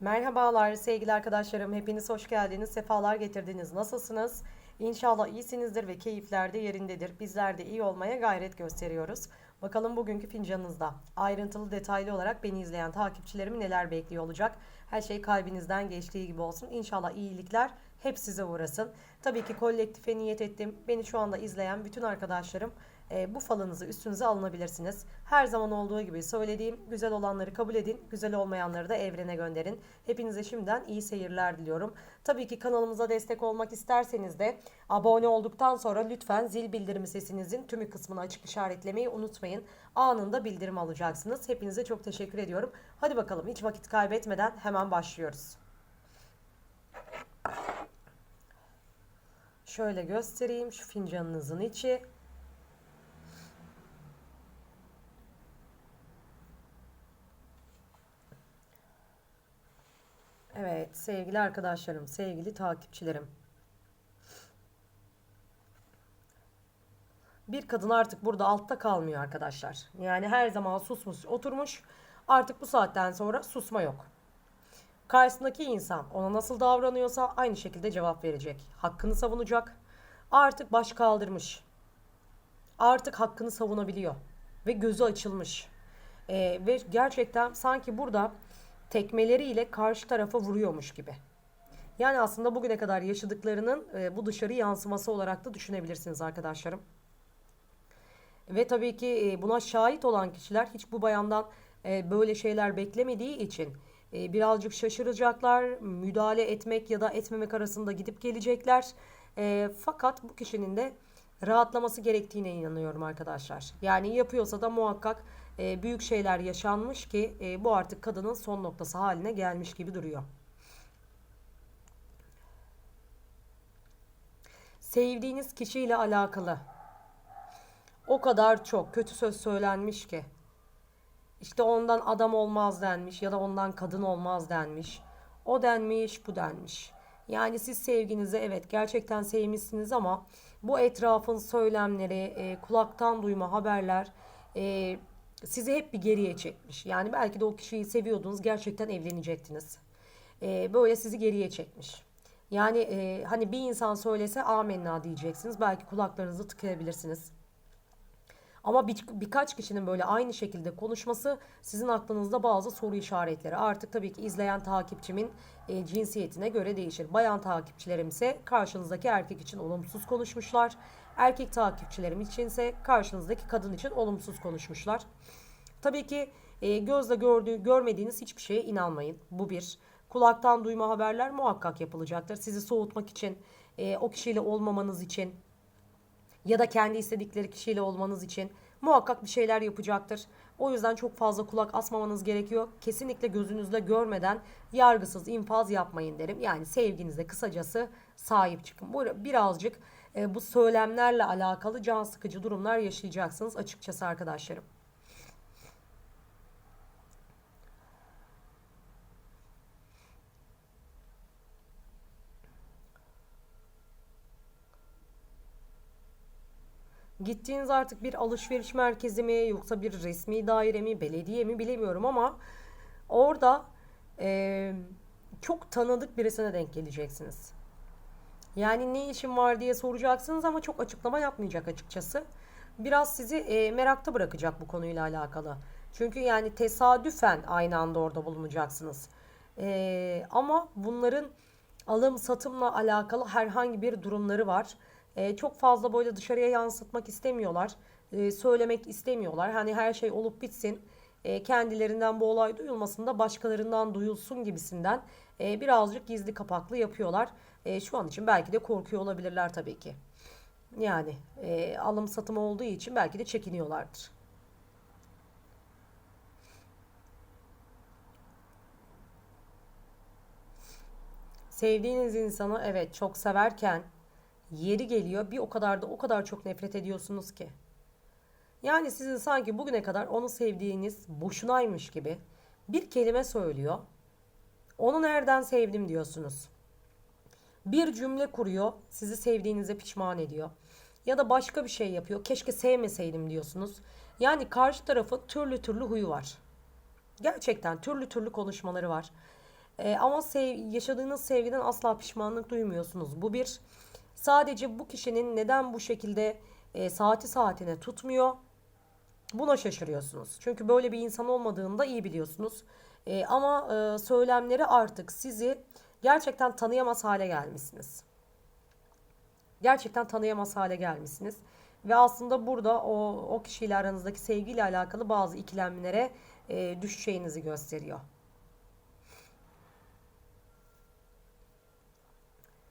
Merhabalar sevgili arkadaşlarım. Hepiniz hoş geldiniz. Sefalar getirdiniz. Nasılsınız? İnşallah iyisinizdir ve keyifler de yerindedir. Bizler de iyi olmaya gayret gösteriyoruz. Bakalım bugünkü fincanınızda ayrıntılı detaylı olarak beni izleyen takipçilerimi neler bekliyor olacak. Her şey kalbinizden geçtiği gibi olsun. İnşallah iyilikler hep size uğrasın. Tabii ki kolektife niyet ettim. Beni şu anda izleyen bütün arkadaşlarım e, bu falınızı üstünüze alınabilirsiniz. Her zaman olduğu gibi söylediğim güzel olanları kabul edin, güzel olmayanları da evrene gönderin. Hepinize şimdiden iyi seyirler diliyorum. Tabii ki kanalımıza destek olmak isterseniz de abone olduktan sonra lütfen zil bildirimi sesinizin tümü kısmını açık işaretlemeyi unutmayın. Anında bildirim alacaksınız. Hepinize çok teşekkür ediyorum. Hadi bakalım hiç vakit kaybetmeden hemen başlıyoruz. Şöyle göstereyim şu fincanınızın içi. Evet sevgili arkadaşlarım, sevgili takipçilerim. Bir kadın artık burada altta kalmıyor arkadaşlar. Yani her zaman susmuş, oturmuş. Artık bu saatten sonra susma yok. Karşısındaki insan ona nasıl davranıyorsa aynı şekilde cevap verecek. Hakkını savunacak. Artık baş kaldırmış. Artık hakkını savunabiliyor. Ve gözü açılmış. Ee, ve gerçekten sanki burada tekmeleriyle karşı tarafa vuruyormuş gibi. Yani aslında bugüne kadar yaşadıklarının e, bu dışarı yansıması olarak da düşünebilirsiniz arkadaşlarım. Ve tabii ki e, buna şahit olan kişiler hiç bu bayandan e, böyle şeyler beklemediği için e, birazcık şaşıracaklar, müdahale etmek ya da etmemek arasında gidip gelecekler. E, fakat bu kişinin de rahatlaması gerektiğine inanıyorum arkadaşlar. Yani yapıyorsa da muhakkak e, büyük şeyler yaşanmış ki e, bu artık kadının son noktası haline gelmiş gibi duruyor. Sevdiğiniz kişiyle alakalı o kadar çok kötü söz söylenmiş ki. İşte ondan adam olmaz denmiş ya da ondan kadın olmaz denmiş. O denmiş, bu denmiş. Yani siz sevginizi evet gerçekten sevmişsiniz ama bu etrafın söylemleri, e, kulaktan duyma haberler e, sizi hep bir geriye çekmiş. Yani belki de o kişiyi seviyordunuz, gerçekten evlenecektiniz. E, böyle sizi geriye çekmiş. Yani e, hani bir insan söylese amenna diyeceksiniz. Belki kulaklarınızı tıkayabilirsiniz. Ama bir, birkaç kişinin böyle aynı şekilde konuşması sizin aklınızda bazı soru işaretleri. Artık tabii ki izleyen takipçimin e, cinsiyetine göre değişir. Bayan takipçilerim ise karşınızdaki erkek için olumsuz konuşmuşlar. Erkek takipçilerim içinse karşınızdaki kadın için olumsuz konuşmuşlar. Tabii ki e, gözle gördüğü, görmediğiniz hiçbir şeye inanmayın. Bu bir. Kulaktan duyma haberler muhakkak yapılacaktır. Sizi soğutmak için, e, o kişiyle olmamanız için ya da kendi istedikleri kişiyle olmanız için muhakkak bir şeyler yapacaktır. O yüzden çok fazla kulak asmamanız gerekiyor. Kesinlikle gözünüzle görmeden yargısız infaz yapmayın derim. Yani sevginize kısacası sahip çıkın. Birazcık e, bu söylemlerle alakalı can sıkıcı durumlar yaşayacaksınız açıkçası arkadaşlarım. Gittiğiniz artık bir alışveriş merkezi mi yoksa bir resmi daire mi belediye mi bilemiyorum ama orada e, çok tanıdık birisine denk geleceksiniz. Yani ne işin var diye soracaksınız ama çok açıklama yapmayacak açıkçası. Biraz sizi e, merakta bırakacak bu konuyla alakalı. Çünkü yani tesadüfen aynı anda orada bulunacaksınız. E, ama bunların alım satımla alakalı herhangi bir durumları var. E, çok fazla böyle dışarıya yansıtmak istemiyorlar. E, söylemek istemiyorlar. Hani her şey olup bitsin. E, kendilerinden bu olay duyulmasın da başkalarından duyulsun gibisinden e, birazcık gizli kapaklı yapıyorlar. E, şu an için belki de korkuyor olabilirler tabii ki. Yani e, alım satım olduğu için belki de çekiniyorlardır. Sevdiğiniz insanı evet çok severken yeri geliyor bir o kadar da o kadar çok nefret ediyorsunuz ki. Yani sizin sanki bugüne kadar onu sevdiğiniz boşunaymış gibi bir kelime söylüyor. Onu nereden sevdim diyorsunuz. Bir cümle kuruyor, sizi sevdiğinize pişman ediyor. Ya da başka bir şey yapıyor. Keşke sevmeseydim diyorsunuz. Yani karşı tarafın türlü türlü huyu var. Gerçekten türlü türlü konuşmaları var. E, ama sev, yaşadığınız sevgiden asla pişmanlık duymuyorsunuz. Bu bir. Sadece bu kişinin neden bu şekilde e, saati saatine tutmuyor? Buna şaşırıyorsunuz. Çünkü böyle bir insan olmadığını da iyi biliyorsunuz. E, ama e, söylemleri artık sizi gerçekten tanıyamaz hale gelmişsiniz. Gerçekten tanıyamaz hale gelmişsiniz. Ve aslında burada o, o kişiyle aranızdaki sevgiyle alakalı bazı ikilemlere e, düşeceğinizi gösteriyor.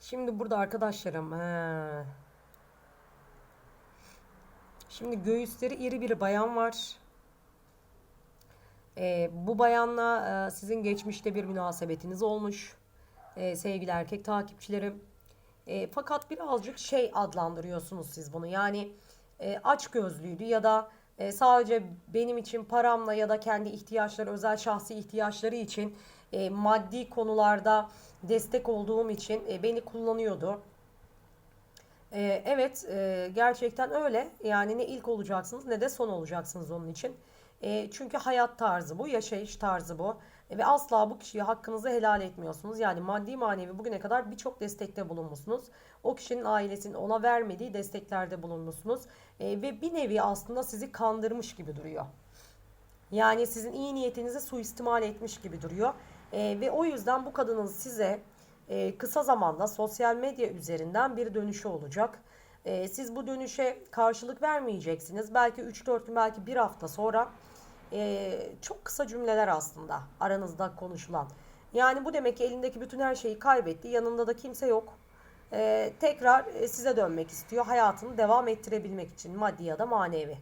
Şimdi burada arkadaşlarım. He. Şimdi göğüsleri iri bir bayan var. Ee, bu bayanla e, sizin geçmişte bir münasebetiniz olmuş. Ee, sevgili erkek takipçilerim. E, fakat birazcık şey adlandırıyorsunuz siz bunu. Yani e, aç gözlüydü ya da e, sadece benim için paramla ya da kendi ihtiyaçları, özel şahsi ihtiyaçları için e, maddi konularda destek olduğum için e, beni kullanıyordu. E, evet, e, gerçekten öyle. Yani ne ilk olacaksınız ne de son olacaksınız onun için. E, çünkü hayat tarzı bu, yaşayış tarzı bu. Ve asla bu kişiye hakkınızı helal etmiyorsunuz. Yani maddi manevi bugüne kadar birçok destekte bulunmuşsunuz. O kişinin ailesinin ona vermediği desteklerde bulunmuşsunuz. E, ve bir nevi aslında sizi kandırmış gibi duruyor. Yani sizin iyi niyetinizi suistimal etmiş gibi duruyor. E, ve o yüzden bu kadının size e, kısa zamanda sosyal medya üzerinden bir dönüşü olacak. E, siz bu dönüşe karşılık vermeyeceksiniz. Belki 3-4 gün belki bir hafta sonra e, çok kısa cümleler aslında aranızda konuşulan. Yani bu demek ki elindeki bütün her şeyi kaybetti. Yanında da kimse yok. E, tekrar size dönmek istiyor. Hayatını devam ettirebilmek için maddi ya da manevi.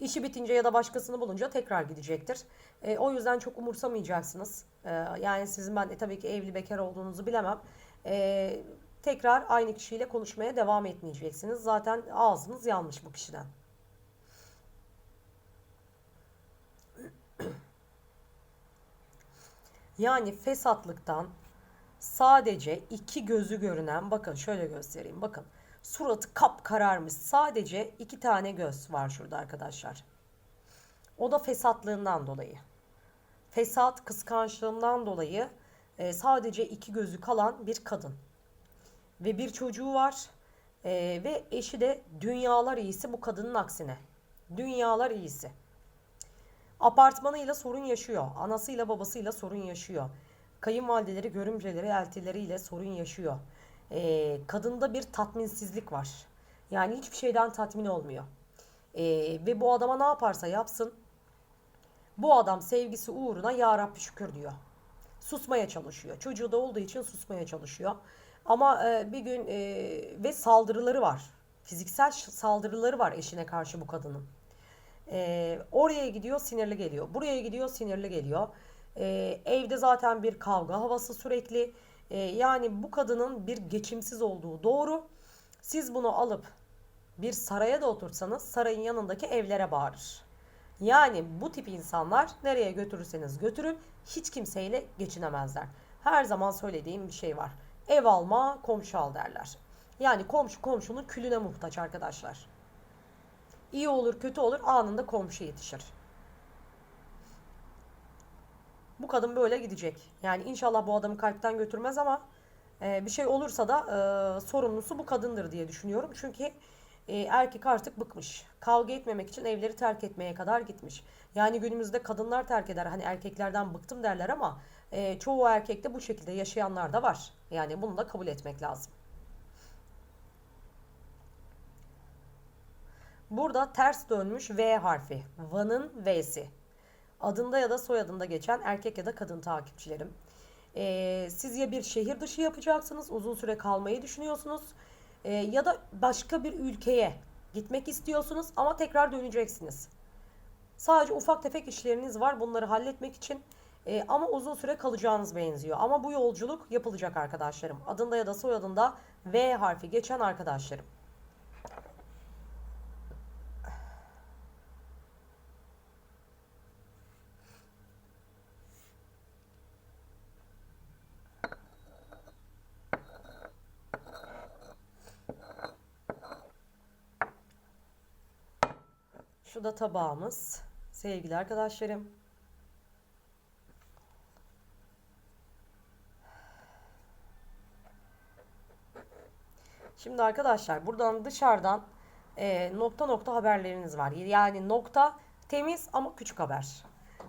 İşi bitince ya da başkasını bulunca tekrar gidecektir. E, o yüzden çok umursamayacaksınız. E, yani sizin ben e, tabii ki evli bekar olduğunuzu bilemem. E, tekrar aynı kişiyle konuşmaya devam etmeyeceksiniz. Zaten ağzınız yanmış bu kişiden. Yani fesatlıktan sadece iki gözü görünen bakın şöyle göstereyim bakın suratı kap kararmış sadece iki tane göz var şurada arkadaşlar. O da fesatlığından dolayı. Fesat kıskançlığından dolayı e, sadece iki gözü kalan bir kadın. Ve bir çocuğu var. E, ve eşi de dünyalar iyisi bu kadının aksine. Dünyalar iyisi. Apartmanıyla sorun yaşıyor. Anasıyla babasıyla sorun yaşıyor. Kayınvalideleri, görümceleri, eltileriyle sorun yaşıyor. Ee, kadında bir tatminsizlik var. Yani hiçbir şeyden tatmin olmuyor. Ee, ve bu adama ne yaparsa yapsın bu adam sevgisi uğruna ya Rabbi şükür diyor. Susmaya çalışıyor. Çocuğu da olduğu için susmaya çalışıyor. Ama e, bir gün e, ve saldırıları var. Fiziksel saldırıları var eşine karşı bu kadının. E, oraya gidiyor sinirli geliyor. Buraya gidiyor sinirli geliyor. E, evde zaten bir kavga havası sürekli. E, yani bu kadının bir geçimsiz olduğu doğru. Siz bunu alıp bir saraya da otursanız sarayın yanındaki evlere bağırır. Yani bu tip insanlar nereye götürürseniz götürün hiç kimseyle geçinemezler. Her zaman söylediğim bir şey var. Ev alma, komşu al derler. Yani komşu komşunun külüne muhtaç arkadaşlar. İyi olur, kötü olur anında komşu yetişir. Bu kadın böyle gidecek. Yani inşallah bu adamı kalpten götürmez ama e, bir şey olursa da e, sorumlusu bu kadındır diye düşünüyorum. Çünkü e, erkek artık bıkmış. Kavga etmemek için evleri terk etmeye kadar gitmiş. Yani günümüzde kadınlar terk eder. Hani erkeklerden bıktım derler ama e, çoğu erkekte bu şekilde yaşayanlar da var. Yani bunu da kabul etmek lazım. Burada ters dönmüş V harfi. Van'ın V'si. Adında ya da soyadında geçen erkek ya da kadın takipçilerim. Ee, siz ya bir şehir dışı yapacaksınız, uzun süre kalmayı düşünüyorsunuz. Ee, ya da başka bir ülkeye gitmek istiyorsunuz ama tekrar döneceksiniz. Sadece ufak tefek işleriniz var bunları halletmek için. E, ama uzun süre kalacağınız benziyor. Ama bu yolculuk yapılacak arkadaşlarım. Adında ya da soyadında V harfi geçen arkadaşlarım. Şu da tabağımız. Sevgili arkadaşlarım. Şimdi arkadaşlar buradan dışarıdan e, nokta nokta haberleriniz var. Yani nokta temiz ama küçük haber.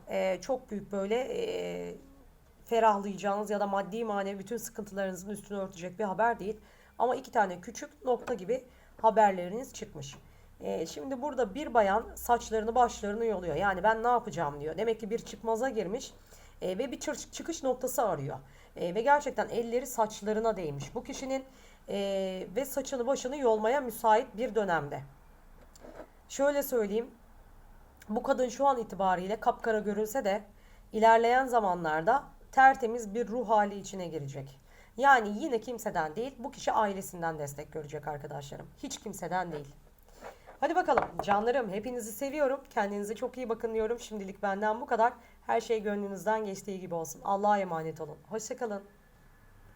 E, çok büyük böyle e, ferahlayacağınız ya da maddi manevi bütün sıkıntılarınızın üstünü örtecek bir haber değil. Ama iki tane küçük nokta gibi haberleriniz çıkmış. E, şimdi burada bir bayan saçlarını başlarını yoluyor. Yani ben ne yapacağım diyor. Demek ki bir çıkmaza girmiş e, ve bir çıkış noktası arıyor. E, ve gerçekten elleri saçlarına değmiş. Bu kişinin e, ve saçını başını yolmaya müsait bir dönemde. Şöyle söyleyeyim. Bu kadın şu an itibariyle kapkara görülse de ilerleyen zamanlarda tertemiz bir ruh hali içine girecek. Yani yine kimseden değil, bu kişi ailesinden destek görecek arkadaşlarım. Hiç kimseden değil. Hadi bakalım canlarım hepinizi seviyorum. Kendinize çok iyi bakın diyorum. Şimdilik benden bu kadar. Her şey gönlünüzden geçtiği gibi olsun. Allah'a emanet olun. Hoşçakalın.